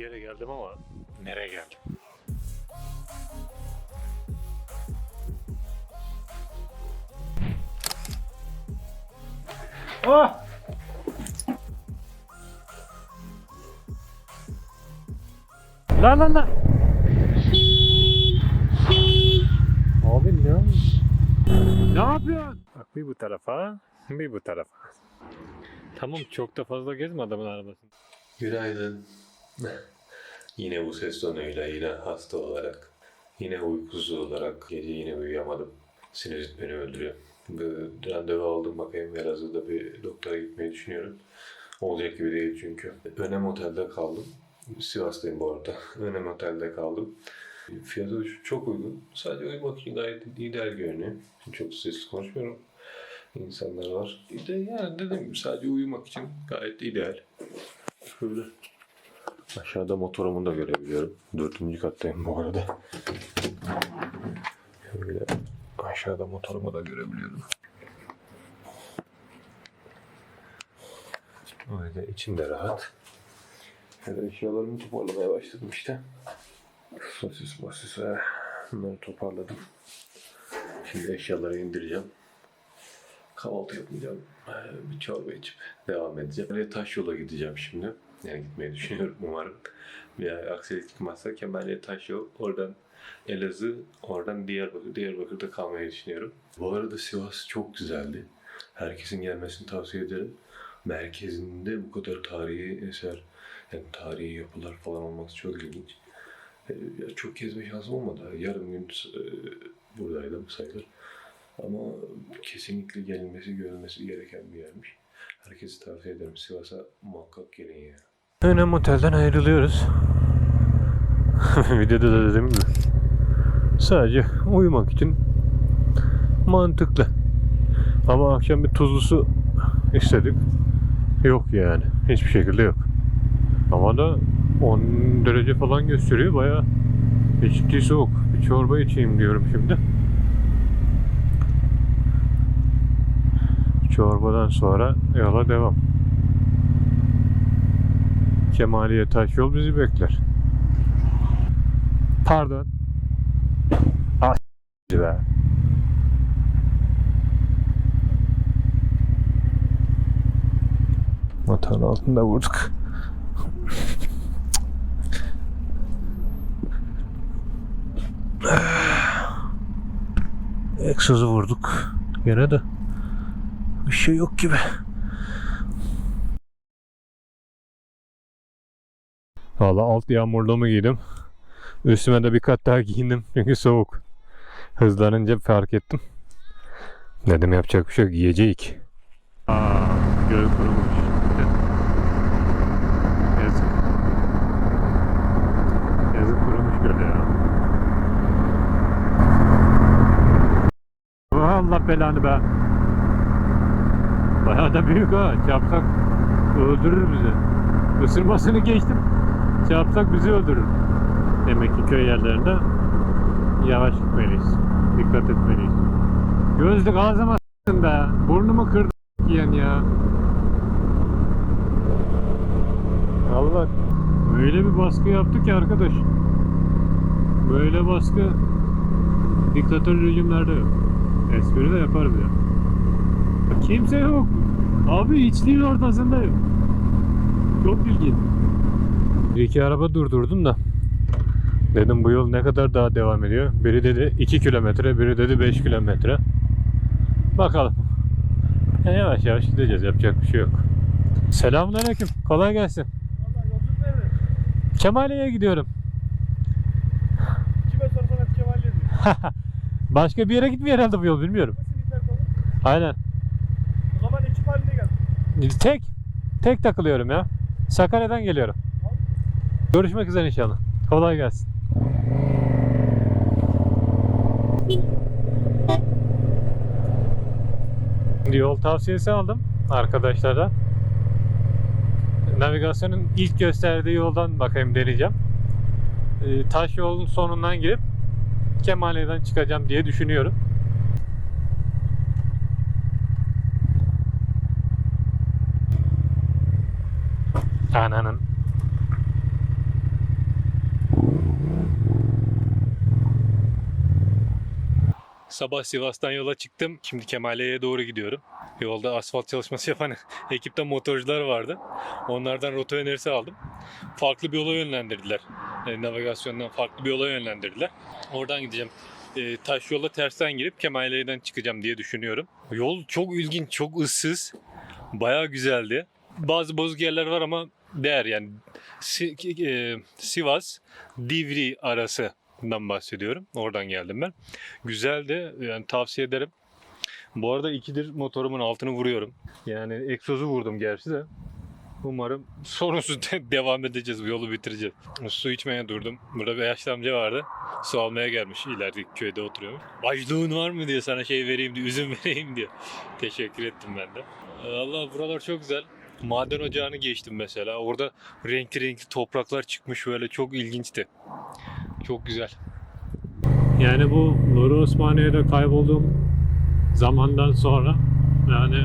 yere geldim ama nereye geldim? Ah! Lan lan lan! Abi ne Ne yapıyorsun? Bak bir bu tarafa, bir bu tarafa. Tamam çok da fazla gezme adamın arabasını. Günaydın. Yine bu ses tonuyla, yine hasta olarak, yine uykusuz olarak, gece yine uyuyamadım. Sinüzit beni öldürüyor. Bir randevu aldım bakayım Elazığ'da bir doktora gitmeyi düşünüyorum. Olacak gibi değil çünkü. Önem Otel'de kaldım. Sivas'tayım bu arada. Önem Otel'de kaldım. Fiyatı çok uygun. Sadece uyumak için gayet ideal görünüyor. Çok sesli konuşmuyorum. İnsanlar var. Yani gibi sadece uyumak için gayet ideal. Şöyle aşağıda motorumu da görebiliyorum. Dördüncü kattayım bu arada. Şöyle aşağıda motorumu da görebiliyorum. Öyle içinde rahat. Şöyle eşyalarımı toparlamaya başladım işte. Sosis mosis ve bunları toparladım. Şimdi eşyaları indireceğim. Kahvaltı yapmayacağım. Bir çorba içip devam edeceğim. Taş yola gideceğim şimdi. Yani gitmeyi düşünüyorum umarım. Bir aksilik çıkmazsa Kemal'e taş yol. Oradan Elazığ, oradan Diyarbakır. Diyarbakır'da kalmayı düşünüyorum. Bu arada Sivas çok güzeldi. Herkesin gelmesini tavsiye ederim. Merkezinde bu kadar tarihi eser, yani tarihi yapılar falan olması çok ilginç. Ee, ya Çok gezme şansım olmadı. Yarım gün e, buradaydım sayılır. Ama kesinlikle gelinmesi, görülmesi gereken bir yermiş. Herkese tavsiye ederim. Sivas'a muhakkak gelin ya. Önem otelden ayrılıyoruz. Videoda da dediğim gibi. Sadece uyumak için mantıklı. Ama akşam bir tuzlu su istedik. Yok yani. Hiçbir şekilde yok. Ama da 10 derece falan gösteriyor. Baya ciddi soğuk. Bir çorba içeyim diyorum şimdi. Çorbadan sonra yola devam. Kemaliye Taşyol bizi bekler. Pardon. Ah be. Motorun altında vurduk. Egzozu vurduk. Gene de bir şey yok gibi. Valla alt yağmurluğumu giydim. Üstüme de bir kat daha giyindim çünkü soğuk. Hızlanınca fark ettim. Dedim yapacak bir şey yok giyecek. Aa, göl kurumuş. Yazık. Yazık kurumuş göl ya. Allah belanı be. Bayağı da büyük ha. Çarpsak öldürür bizi. Isırmasını geçtim. Çarpsak bizi öldürür. Demek ki köy yerlerinde yavaş gitmeliyiz. Dikkat etmeliyiz. Gözlük ağzıma s**tın be. Burnumu kırdı yiyen ya. Allah öyle bir baskı yaptı ki arkadaş. Böyle baskı diktatör rejimlerde yok. Espri de yapar bile. Kimse yok. Abi içliğin ortasındayım. Çok ilginç. Bir iki araba durdurdum da. Dedim bu yol ne kadar daha devam ediyor. Biri dedi 2 kilometre, biri dedi 5 kilometre. Bakalım. Yani yavaş yavaş gideceğiz. Yapacak bir şey yok. Selamünaleyküm. Kolay gelsin. Kemaliye'ye gidiyorum. Kime sorsam hep Kemal'le diyor. Başka bir yere gitmiyor herhalde bu yol bilmiyorum. Aynen. O zaman ekip halinde gel. Tek. Tek takılıyorum ya. Sakarya'dan geliyorum. Görüşmek üzere inşallah. Kolay gelsin. Yol tavsiyesi aldım arkadaşlardan. Navigasyonun ilk gösterdiği yoldan bakayım deneyeceğim. Ee, taş yolun sonundan girip Kemaliye'den çıkacağım diye düşünüyorum. Ananın. Sabah Sivas'tan yola çıktım. Şimdi Kemaliye'ye doğru gidiyorum. Yolda asfalt çalışması yapan ekipte motorcular vardı. Onlardan rota önerisi aldım. Farklı bir yola yönlendirdiler. E, navigasyondan farklı bir yola yönlendirdiler. Oradan gideceğim. E, taş yola tersten girip Kemaliye'den çıkacağım diye düşünüyorum. Yol çok ilginç, çok ıssız. Bayağı güzeldi. Bazı bozuk yerler var ama değer yani. Si- e, Sivas, Divri arasından bahsediyorum. Oradan geldim ben. Güzeldi. Yani tavsiye ederim. Bu arada ikidir motorumun altını vuruyorum. Yani egzozu vurdum gerçi de. Umarım sorunsuz de- devam edeceğiz. Bu yolu bitireceğiz. Su içmeye durdum. Burada bir yaşlı amca vardı. Su almaya gelmiş. İlerideki köyde oturuyormuş. Açlığın var mı diye sana şey vereyim diye, üzüm vereyim diye. Teşekkür ettim ben de. Allah buralar çok güzel. Maden ocağını geçtim mesela. Orada renkli renkli topraklar çıkmış böyle çok ilginçti. Çok güzel. Yani bu Nuri Osmaniye'de kaybolduğum zamandan sonra yani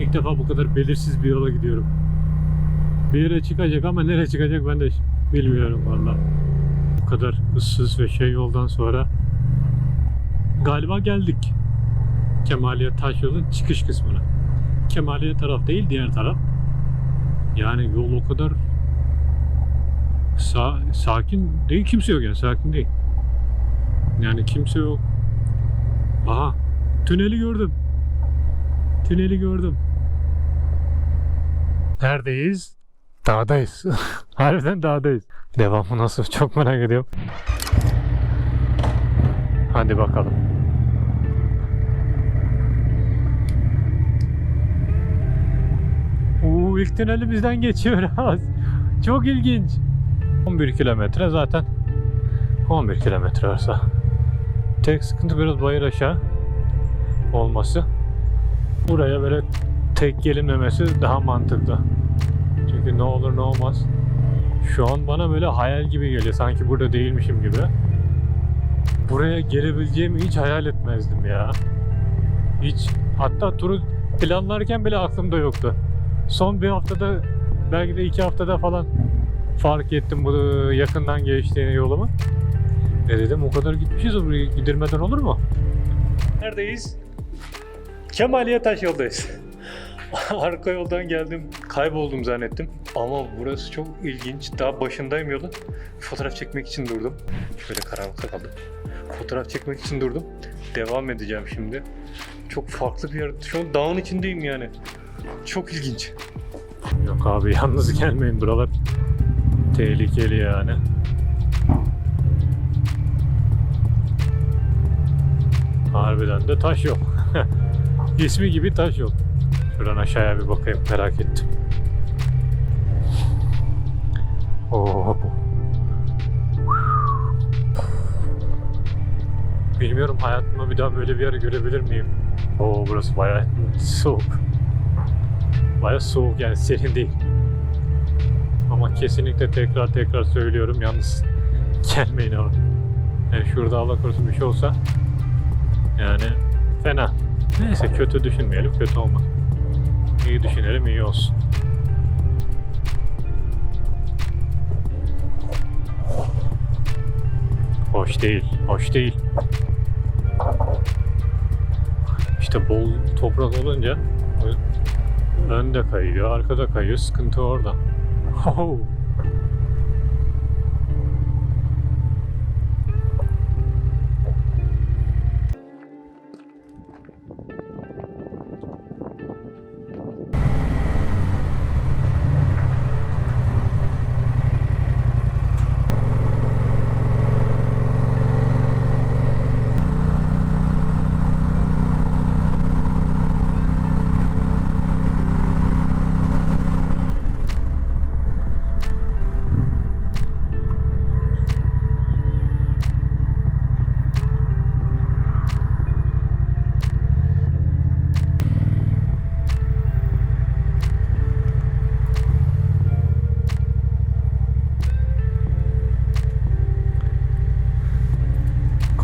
ilk defa bu kadar belirsiz bir yola gidiyorum. Bir yere çıkacak ama nereye çıkacak ben de bilmiyorum valla. Bu kadar ıssız ve şey yoldan sonra galiba geldik. Kemaliye Taş yolun çıkış kısmına. Kemaliye taraf değil diğer taraf. Yani yol o kadar sa- sakin değil kimse yok yani sakin değil. Yani kimse yok. Aha tüneli gördüm. Tüneli gördüm. Neredeyiz? Dağdayız. Harbiden dağdayız. Devamı nasıl? Çok merak ediyorum. Hadi bakalım. Uuu ilk tüneli bizden geçiyor az. Çok ilginç. 11 kilometre zaten. 11 kilometre varsa. Tek sıkıntı biraz bayır aşağı olması. Buraya böyle tek gelinmemesi daha mantıklı. Çünkü ne olur ne olmaz. Şu an bana böyle hayal gibi geliyor. Sanki burada değilmişim gibi. Buraya gelebileceğimi hiç hayal etmezdim ya. Hiç. Hatta turu planlarken bile aklımda yoktu. Son bir haftada belki de iki haftada falan fark ettim bu yakından geçtiğini yolumu. E dedim o kadar gitmişiz buraya gidirmeden olur mu? Neredeyiz? Kemaliye Taş yoldayız. Arka yoldan geldim. Kayboldum zannettim. Ama burası çok ilginç. Daha başındayım yolun. Fotoğraf çekmek için durdum. Şöyle karanlıkta kaldım. Fotoğraf çekmek için durdum. Devam edeceğim şimdi. Çok farklı bir yer. Şu an dağın içindeyim yani. Çok ilginç. Yok abi yalnız gelmeyin buralar. Tehlikeli yani. Harbiden de taş yok. İsmi gibi taş yok. Şuradan aşağıya bir bakayım merak ettim. Oo. Bilmiyorum hayatımda bir daha böyle bir yer görebilir miyim? Oo burası bayağı soğuk. Bayağı soğuk yani serin değil. Kesinlikle tekrar tekrar söylüyorum yalnız gelmeyin abi. Yani şurada Allah korusun bir şey olsa yani fena. Neyse kötü düşünmeyelim kötü olmaz. İyi düşünelim iyi olsun. Hoş değil, hoş değil. İşte bol toprak olunca önde kayıyor, arkada kayıyor. Sıkıntı orada. Oh.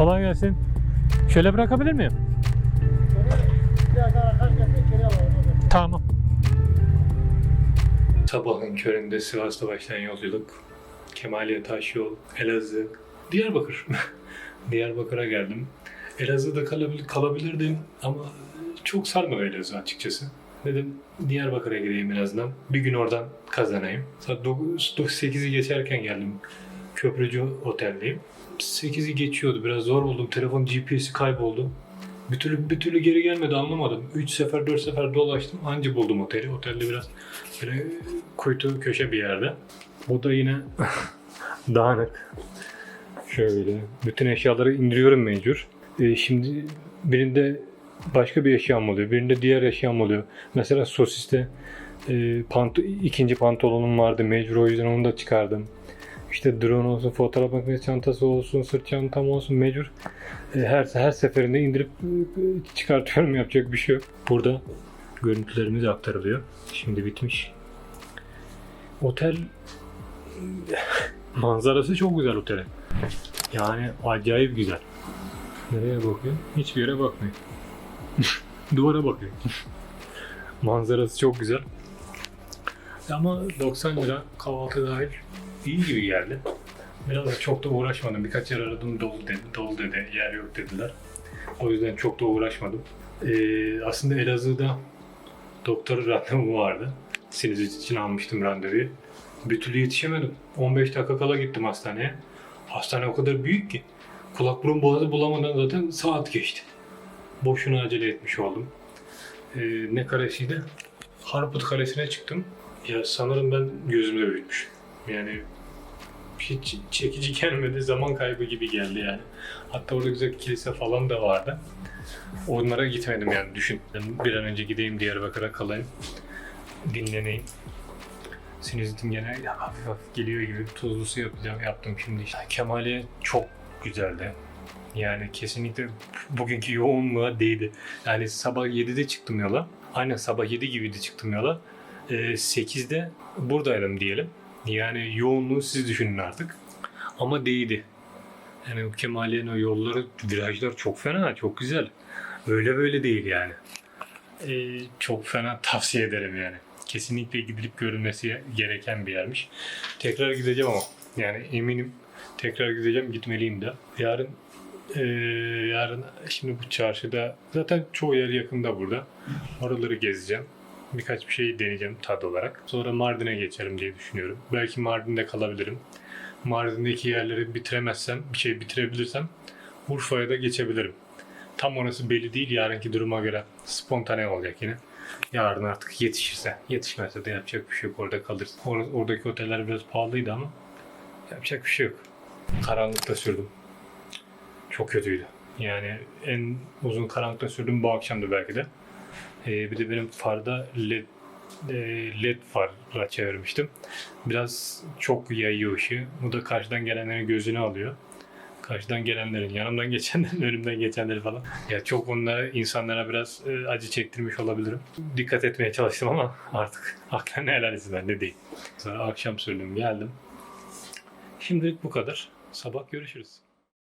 Kolay gelsin. Şöyle bırakabilir miyim? Tamam. Sabahın köründe Sivas'ta başlayan yolculuk. Kemaliye Taşyol, Elazığ, Diyarbakır. Diyarbakır'a geldim. Elazığ'da kalabilir, kalabilirdim ama çok sarmadı Elazığ açıkçası. Dedim Diyarbakır'a gireyim en azından. Bir gün oradan kazanayım. Saat 8'i geçerken geldim. Köprücü oteldeyim. 8'i geçiyordu. Biraz zor buldum. Telefon GPS'i kayboldu. Bir türlü, bir türlü geri gelmedi anlamadım. 3 sefer 4 sefer dolaştım. Anca buldum oteli. Otelde biraz böyle kuytu köşe bir yerde. O da yine dağınık. Şöyle. Bütün eşyaları indiriyorum mecbur. Ee, şimdi birinde başka bir eşyam oluyor. Birinde diğer eşyam oluyor. Mesela sosiste e, pant ikinci pantolonum vardı. Mecbur o yüzden onu da çıkardım. İşte drone olsun, fotoğraf makinesi çantası olsun, sırt çantam olsun mecbur. E, her her seferinde indirip e, çıkartıyorum yapacak bir şey yok. Burada görüntülerimiz aktarılıyor. Şimdi bitmiş. Otel manzarası çok güzel otelin. Yani acayip güzel. Nereye bakıyor? Hiçbir yere bakmıyor. Duvara bakıyor. Manzarası çok güzel. Ama 90 lira kahvaltı dahil iyi gibi geldi. Biraz da çok da uğraşmadım. Birkaç yer aradım dolu dedi, dolu dedi, yer yok dediler. O yüzden çok da uğraşmadım. Ee, aslında Elazığ'da doktor randevu vardı. Sinüzit için almıştım randevuyu. Bir türlü yetişemedim. 15 dakika kala gittim hastaneye. Hastane o kadar büyük ki. Kulak burun boğazı bulamadan zaten saat geçti. Boşuna acele etmiş oldum. Ee, ne karesiydi? Harput karesine çıktım. Ya sanırım ben gözümde büyütmüş. Yani hiç çekici gelmedi. Zaman kaybı gibi geldi yani. Hatta orada güzel kilise falan da vardı. Onlara gitmedim yani düşün. Ben bir an önce gideyim Diyarbakır'a kalayım. Dinleneyim. Sinüzitim gene hafif hafif geliyor gibi tuzlu su yapacağım, yaptım şimdi işte. Kemaliye çok güzeldi. Yani kesinlikle bugünkü yoğunluğa değdi. Yani sabah 7'de çıktım yola. Aynen sabah 7 gibiydi çıktım yola. Ee, 8'de buradaydım diyelim. Yani yoğunluğu siz düşünün artık. Ama değdi. Yani o Kemaliye'nin o yolları, virajlar çok fena, çok güzel. Öyle böyle değil yani. Ee, çok fena tavsiye ederim yani. Kesinlikle gidilip görülmesi gereken bir yermiş. Tekrar gideceğim ama. Yani eminim tekrar gideceğim, gitmeliyim de. Yarın ee, yarın şimdi bu çarşıda zaten çoğu yer yakında burada. Oraları gezeceğim. Birkaç bir şey deneyeceğim tad olarak. Sonra Mardin'e geçerim diye düşünüyorum. Belki Mardin'de kalabilirim. Mardin'deki yerleri bitiremezsem, bir şey bitirebilirsem Urfa'ya da geçebilirim. Tam orası belli değil. Yarınki duruma göre spontane olacak yine. Yarın artık yetişirse. Yetişmezse de yapacak bir şey yok. Orada kalırız. Or- oradaki oteller biraz pahalıydı ama yapacak bir şey yok. Karanlıkta sürdüm. Çok kötüydü. Yani en uzun karanlıkta sürdüm bu akşamdı belki de. Ee, bir de benim farda led e, led farla çevirmiştim. Biraz çok yayıyor ışığı. Bu da karşıdan gelenlerin gözünü alıyor. Karşıdan gelenlerin, yanımdan geçenlerin, önümden geçenleri falan. Ya çok onlara, insanlara biraz e, acı çektirmiş olabilirim. Dikkat etmeye çalıştım ama artık aklına helal etsin ben de değil. Sonra akşam sürdüm, geldim. Şimdilik bu kadar. Sabah görüşürüz.